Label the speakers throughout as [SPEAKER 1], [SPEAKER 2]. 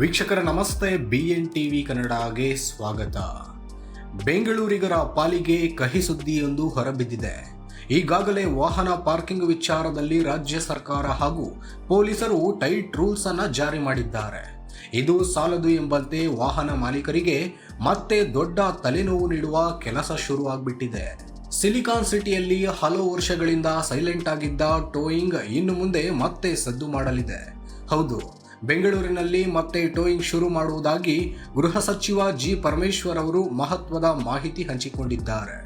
[SPEAKER 1] ವೀಕ್ಷಕರ ನಮಸ್ತೆ B N TV ಕನ್ನಡಗೆ ಸ್ವಾಗತ. ಬೆಂಗಳೂರಿಗರ ಪಾಲಿಗೆ ಕಹಿ ಸುದ್ದಿಯೊಂದು ಹೊರಬಿದ್ದಿದೆ. ಈಗಾಗಲೇ ವಾಹನ ಪಾರ್ಕಿಂಗ್ ವಿಚಾರದಲ್ಲಿ ರಾಜ್ಯ ಸರ್ಕಾರ ಹಾಗೂ ಪೊಲೀಸರು ಟೈಟ್ ರೂಲ್ಸ್ ಅನ್ನು ಜಾರಿ ಮಾಡಿದ್ದಾರೆ. ಇದು ಸಾಲದು ಎಂಬಂತೆ ವಾಹನ ಮಾಲೀಕರಿಗೆ ಮತ್ತೆ ದೊಡ್ಡ ತಲೆನೋವು ನೀಡುವ ಕೆಲಸ ಶುರುವಾಗ್ಬಿಟ್ಟಿದೆ. ಸಿಲಿಕಾನ್ ಸಿಟಿಯಲ್ಲಿ ಹಲವು ವರ್ಷಗಳಿಂದ ಸೈಲೆಂಟ್ ಆಗಿದ್ದ ಟೋಯಿಂಗ್ ಇನ್ನು ಮುಂದೆ ಮತ್ತೆ ಸದ್ದು ಮಾಡಲಿದೆ. ಹೌದು ಬೆಂಗಳೂರಿನಲ್ಲಿ ಮತ್ತೆ ಟೋಯಿಂಗ್ ಶುರು ಮಾಡುವುದಾಗಿ ಗೃಹ ಸಚಿವ ಜಿ ಪರಮೇಶ್ವರ್ ಅವರು ಮಹತ್ವದ ಮಾಹಿತಿ ಹಂಚಿಕೊಂಡಿದ್ದಾರೆ.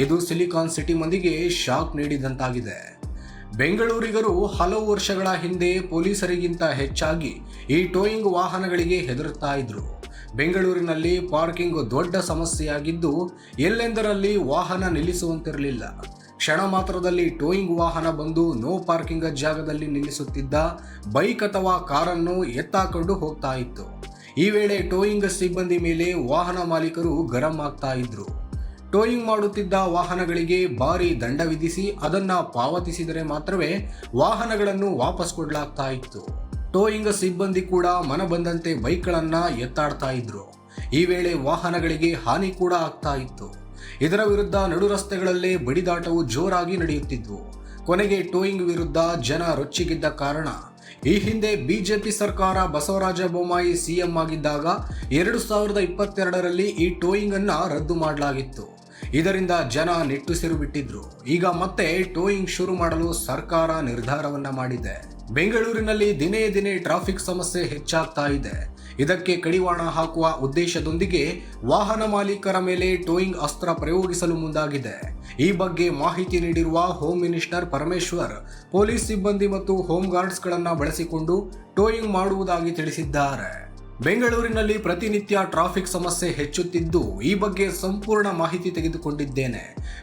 [SPEAKER 1] ಇದು ಸಿಲಿಕಾನ್ ಸಿಟಿ ಮಂದಿಗೆ ಶಾಕ್ ನೀಡಿದಂತಾಗಿದೆ. ಬೆಂಗಳೂರಿಗರು ಹಲವು ವರ್ಷಗಳ ಹಿಂದೆ ಪೊಲೀಸರಿಗಿಂತ ಹೆಚ್ಚಾಗಿ ಈ ಟೋಯಿಂಗ್ ವಾಹನಗಳಿಗೆ ಹೆದರುತ್ತಾ ಇದ್ರು. ಬೆಂಗಳೂರಿನಲ್ಲಿ ಪಾರ್ಕಿಂಗ್ ದೊಡ್ಡ ಸಮಸ್ಯೆಯಾಗಿದ್ದು, ಎಲ್ಲೆಂದರಲ್ಲಿ ವಾಹನ ನಿಲ್ಲಿಸುವಂತಿರಲಿಲ್ಲ. ಕ್ಷಣ ಮಾತ್ರದಲ್ಲಿ ಟೋಯಿಂಗ್ ವಾಹನ ಬಂದು ನೋ ಪಾರ್ಕಿಂಗ್ ಜಾಗದಲ್ಲಿ ನಿಲ್ಲಿಸುತ್ತಿದ್ದ ಬೈಕ್ ಅಥವಾ ಕಾರನ್ನು ಎತ್ತಾಕೊಂಡು ಹೋಗ್ತಾ ಇತ್ತು. ಈ ವೇಳೆ ಟೋಯಿಂಗ್ ಸಿಬ್ಬಂದಿ ಮೇಲೆ ವಾಹನ ಮಾಲೀಕರು ಗರಂ ಆಗ್ತಾ ಇದ್ರು. ಟೋಯಿಂಗ್ ಮಾಡುತ್ತಿದ್ದ ವಾಹನಗಳಿಗೆ ಭಾರಿ ದಂಡ ವಿಧಿಸಿ ಅದನ್ನ ಪಾವತಿಸಿದರೆ ಮಾತ್ರವೇ ವಾಹನಗಳನ್ನು ವಾಪಸ್ ಕೊಡಲಾಗ್ತಾ ಇತ್ತು. ಟೋಯಿಂಗ್ ಸಿಬ್ಬಂದಿ ಕೂಡ ಮನ ಬಂದಂತೆ ಬೈಕ್ಗಳನ್ನ ಎತ್ತಾಡ್ತಾ ಇದ್ರು. ಈ ವೇಳೆ ವಾಹನಗಳಿಗೆ ಹಾನಿ ಕೂಡ ಆಗ್ತಾ ಇತ್ತು. ಇದರ ವಿರುದ್ಧ ನಡು ರಸ್ತೆಗಳಲ್ಲಿ ಬಡಿದಾಟವು ಜೋರಾಗಿ ನಡೆಯುತ್ತಿದ್ವು ಕೊನೆಗೆ ಟೋಯಿಂಗ್ ವಿರುದ್ಧ ಜನ ರೊಚ್ಚಿಗಿದ್ದ ಕಾರಣ. ಈ ಹಿಂದೆ ಬಿಜೆಪಿ ಸರ್ಕಾರ ಬಸವರಾಜ ಬೊಮ್ಮಾಯಿ ಸಿಎಂ ಆಗಿದ್ದಾಗ ಎರಡು ಸಾವಿರದ ಇಪ್ಪತ್ತೆರಡರಲ್ಲಿ ಈ ಟೋಯಿಂಗ್ ಅನ್ನ ರದ್ದು ಮಾಡಲಾಗಿತ್ತು. ಇದರಿಂದ ಜನ ನಿಟ್ಟುಸಿರು ಬಿಟ್ಟಿದ್ರು ಈಗ ಮತ್ತೆ ಟೋಯಿಂಗ್ ಶುರು ಮಾಡಲು ಸರ್ಕಾರ ನಿರ್ಧಾರವನ್ನ ಮಾಡಿದೆ. ಬೆಂಗಳೂರಿನಲ್ಲಿ ದಿನೇ ದಿನೇ ಟ್ರಾಫಿಕ್ ಸಮಸ್ಯೆ ಹೆಚ್ಚಾಗ್ತಾ ಇದೆ. ಇದಕ್ಕೆ ಕಡಿವಾಣ ಹಾಕುವ ಉದ್ದೇಶದೊಂದಿಗೆ ವಾಹನ ಮಾಲೀಕರ ಮೇಲೆ ಟೋಯಿಂಗ್ ಅಸ್ತ್ರ ಪ್ರಯೋಗಿಸಲು ಮುಂದಾಗಿದೆ. ಈ ಬಗ್ಗೆ ಮಾಹಿತಿ ನೀಡಿರುವ ಹೋಮ್ ಮಿನಿಸ್ಟರ್ ಪರಮೇಶ್ವರ್, ಪೊಲೀಸ್ ಸಿಬ್ಬಂದಿ ಮತ್ತು ಹೋಮ್ ಗಾರ್ಡ್ಸ್ಗಳನ್ನು ಬಳಸಿಕೊಂಡು ಟೋಯಿಂಗ್ ಮಾಡುವುದಾಗಿ ತಿಳಿಸಿದ್ದಾರೆ. ಬೆಂಗಳೂರಿನಲ್ಲಿ ಪ್ರತಿನಿತ್ಯ ಟ್ರಾಫಿಕ್ ಸಮಸ್ಯೆ ಹೆಚ್ಚುತ್ತಿದ್ದು, ಈ ಬಗ್ಗೆ ಸಂಪೂರ್ಣ ಮಾಹಿತಿ ತೆಗೆದುಕೊಂಡಿದ್ದೇನೆ.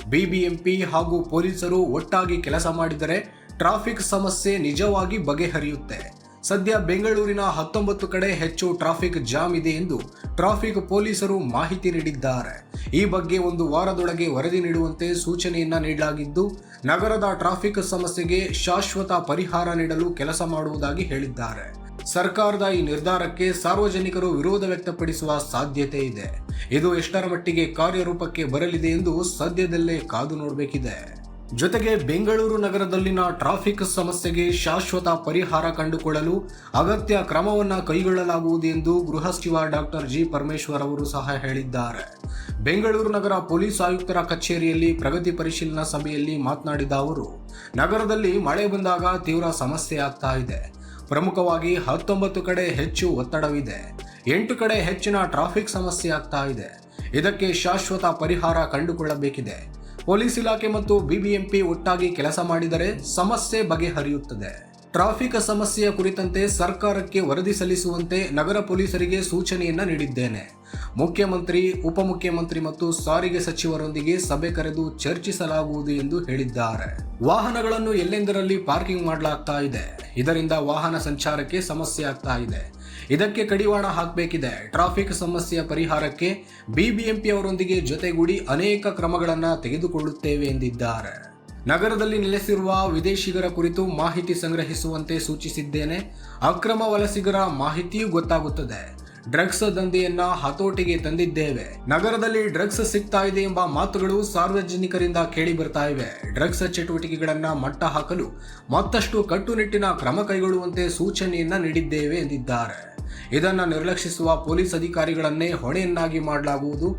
[SPEAKER 1] ಬಿಬಿಎಂಪಿ ಹಾಗೂ ಪೊಲೀಸರು ಒಟ್ಟಾಗಿ ಕೆಲಸ ಮಾಡಿದರೆ ಟ್ರಾಫಿಕ್ ಸಮಸ್ಯೆ ನಿಜವಾಗಿ ಬಗೆಹರಿಯುತ್ತೆ. ಸದ್ಯ ಬೆಂಗಳೂರಿನ ಹತ್ತೊಂಬತ್ತು ಕಡೆ ಹೆಚ್ಚು ಟ್ರಾಫಿಕ್ ಜಾಮ್ ಇದೆ ಎಂದು ಟ್ರಾಫಿಕ್ ಪೊಲೀಸರು ಮಾಹಿತಿ ನೀಡಿದ್ದಾರೆ. ಈ ಬಗ್ಗೆ ಒಂದು ವಾರದೊಳಗೆ ವರದಿ ನೀಡುವಂತೆ ಸೂಚನೆಯನ್ನ ನೀಡಲಾಗಿದ್ದು, ನಗರದ ಟ್ರಾಫಿಕ್ ಸಮಸ್ಯೆಗೆ ಶಾಶ್ವತ ಪರಿಹಾರ ನೀಡಲು ಕೆಲಸ ಮಾಡುವುದಾಗಿ ಹೇಳಿದ್ದಾರೆ. ಸರ್ಕಾರದ ಈ ನಿರ್ಧಾರಕ್ಕೆ ಸಾರ್ವಜನಿಕರು ವಿರೋಧ ವ್ಯಕ್ತಪಡಿಸುವ ಸಾಧ್ಯತೆ ಇದೆ. ಇದು ಎಷ್ಟರ ಮಟ್ಟಿಗೆ ಕಾರ್ಯರೂಪಕ್ಕೆ ಬರಲಿದೆ ಎಂದು ಸದ್ಯದಲ್ಲೇ ಕಾದು ನೋಡಬೇಕಿದೆ. ಜೊತೆಗೆ ಬೆಂಗಳೂರು ನಗರದಲ್ಲಿನ ಟ್ರಾಫಿಕ್ ಸಮಸ್ಯೆಗೆ ಶಾಶ್ವತ ಪರಿಹಾರ ಕಂಡುಕೊಳ್ಳಲು ಅಗತ್ಯ ಕ್ರಮವನ್ನು ಕೈಗೊಳ್ಳಲಾಗುವುದು ಎಂದು ಗೃಹ ಸಚಿವ ಡಾಕ್ಟರ್ ಜಿ ಪರಮೇಶ್ವರ್ ಅವರು ಸಹ ಹೇಳಿದ್ದಾರೆ. ಬೆಂಗಳೂರು ನಗರ ಪೊಲೀಸ್ ಆಯುಕ್ತರ ಕಚೇರಿಯಲ್ಲಿ ಪ್ರಗತಿ ಪರಿಶೀಲನಾ ಸಭೆಯಲ್ಲಿ ಮಾತನಾಡಿದ ಅವರು, ನಗರದಲ್ಲಿ ಮಳೆ ಬಂದಾಗ ತೀವ್ರ ಸಮಸ್ಯೆ ಆಗ್ತಾ ಇದೆ. ಪ್ರಮುಖವಾಗಿ ಹತ್ತೊಂಬತ್ತು ಕಡೆ ಹೆಚ್ಚು ಒತ್ತಡವಿದೆ. ಎಂಟು ಕಡೆ ಹೆಚ್ಚಿನ ಟ್ರಾಫಿಕ್ ಸಮಸ್ಯೆ ಆಗ್ತಾ ಇದೆ. ಇದಕ್ಕೆ ಶಾಶ್ವತ ಪರಿಹಾರ ಕಂಡುಕೊಳ್ಳಬೇಕಿದೆ. ಪೊಲೀಸ್ ಇಲಾಖೆ ಮತ್ತು ಬಿಬಿಎಂಪಿ ಒಟ್ಟಾಗಿ ಕೆಲಸ ಮಾಡಿದರೆ ಸಮಸ್ಯೆ ಬಗೆಹರಿಯುತ್ತದೆ. ಟ್ರಾಫಿಕ್ ಸಮಸ್ಯೆಯ ಕುರಿತಂತೆ ಸರ್ಕಾರಕ್ಕೆ ವರದಿ ಸಲ್ಲಿಸುವಂತೆ ನಗರ ಪೊಲೀಸರಿಗೆ ಸೂಚನೆಯನ್ನ ನೀಡಿದ್ದೇನೆ. ಮುಖ್ಯಮಂತ್ರಿ, ಉಪಮುಖ್ಯಮಂತ್ರಿ ಮತ್ತು ಸಾರಿಗೆ ಸಚಿವರೊಂದಿಗೆ ಸಭೆ ಕರೆದು ಚರ್ಚಿಸಲಾಗುವುದು ಎಂದು ಹೇಳಿದ್ದಾರೆ. ವಾಹನಗಳನ್ನು ಎಲ್ಲೆಂದರಲ್ಲಿ ಪಾರ್ಕಿಂಗ್ ಮಾಡಲಾಗ್ತಾ ಇದೆ. ಇದರಿಂದ ವಾಹನ ಸಂಚಾರಕ್ಕೆ ಸಮಸ್ಯೆ ಆಗ್ತಾ ಇದೆ. ಇದಕ್ಕೆ ಕಡಿವಾಣ ಹಾಕಬೇಕಿದೆ. ಟ್ರಾಫಿಕ್ ಸಮಸ್ಯೆ ಪರಿಹಾರಕ್ಕೆ ಬಿಬಿಎಂಪಿ ಅವರೊಂದಿಗೆ ಜೊತೆಗೂಡಿ ಅನೇಕ ಕ್ರಮಗಳನ್ನು ತೆಗೆದುಕೊಳ್ಳುತ್ತೇವೆ ಎಂದಿದ್ದಾರೆ. ನಗರದಲ್ಲಿ ನೆಲೆಸಿರುವ ವಿದೇಶಿಗರ ಕುರಿತು ಮಾಹಿತಿ ಸಂಗ್ರಹಿಸುವಂತೆ ಸೂಚಿಸಿದ್ದೇನೆ. ಅಕ್ರಮ ವಲಸಿಗರ ಮಾಹಿತಿಯೂ ಗೊತ್ತಾಗುತ್ತದೆ. ಡ್ರಗ್ಸ್ ದಂಧೆಯನ್ನ ಹತೋಟಿಗೆ ತಂದಿದ್ದೇವೆ. ನಗರದಲ್ಲಿ ಡ್ರಗ್ಸ್ ಸಿಗ್ತಾ ಇದೆ ಎಂಬ ಮಾತುಗಳು ಸಾರ್ವಜನಿಕರಿಂದ ಕೇಳಿ ಬರ್ತಾ ಇವೆ. ಡ್ರಗ್ಸ್ ಚಟುವಟಿಕೆಗಳನ್ನ ಮಟ್ಟ ಹಾಕಲು ಮತ್ತಷ್ಟು ಕಟ್ಟುನಿಟ್ಟಿನ ಕ್ರಮ ಕೈಗೊಳ್ಳುವಂತೆ ಸೂಚನೆಯನ್ನ ನೀಡಿದ್ದೇವೆ ಎಂದಿದ್ದಾರೆ. ಇದನ್ನು ನಿರ್ಲಕ್ಷಿಸುವ ಪೊಲೀಸ್ ಅಧಿಕಾರಿಗಳನ್ನೇ ಹೊಣೆಯನ್ನಾಗಿ ಮಾಡಲಾಗುವುದು.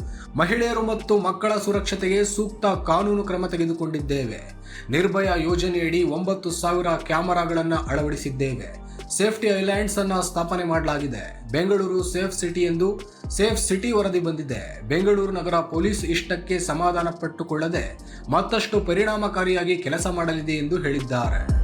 [SPEAKER 1] ಮಹಿಳೆಯರು ಮತ್ತು ಮಕ್ಕಳ ಸುರಕ್ಷತೆಗೆ ಸೂಕ್ತ ಕಾನೂನು ಕ್ರಮ ತೆಗೆದುಕೊಂಡಿದ್ದೇವೆ. ನಿರ್ಭಯ ಯೋಜನೆಯಡಿ ಒಂಬತ್ತು ಸಾವಿರ ಕ್ಯಾಮೆರಾಗಳನ್ನು ಅಳವಡಿಸಿದ್ದೇವೆ. ಸೇಫ್ಟಿ ಐಲ್ಯಾಂಡ್ಸ್ ಅನ್ನು ಸ್ಥಾಪನೆ ಮಾಡಲಾಗಿದೆ. ಬೆಂಗಳೂರು ಸೇಫ್ ಸಿಟಿ ಎಂದು ಸೇಫ್ ಸಿಟಿ ವರದಿ ಬಂದಿದೆ. ಬೆಂಗಳೂರು ನಗರ ಪೊಲೀಸ್ ಇಷ್ಟಕ್ಕೆ ಸಮಾಧಾನ ಪಟ್ಟುಕೊಳ್ಳದೆ ಮತ್ತಷ್ಟು ಪರಿಣಾಮಕಾರಿಯಾಗಿ ಕೆಲಸ ಮಾಡಲಿದೆ ಎಂದು ಹೇಳಿದ್ದಾರೆ.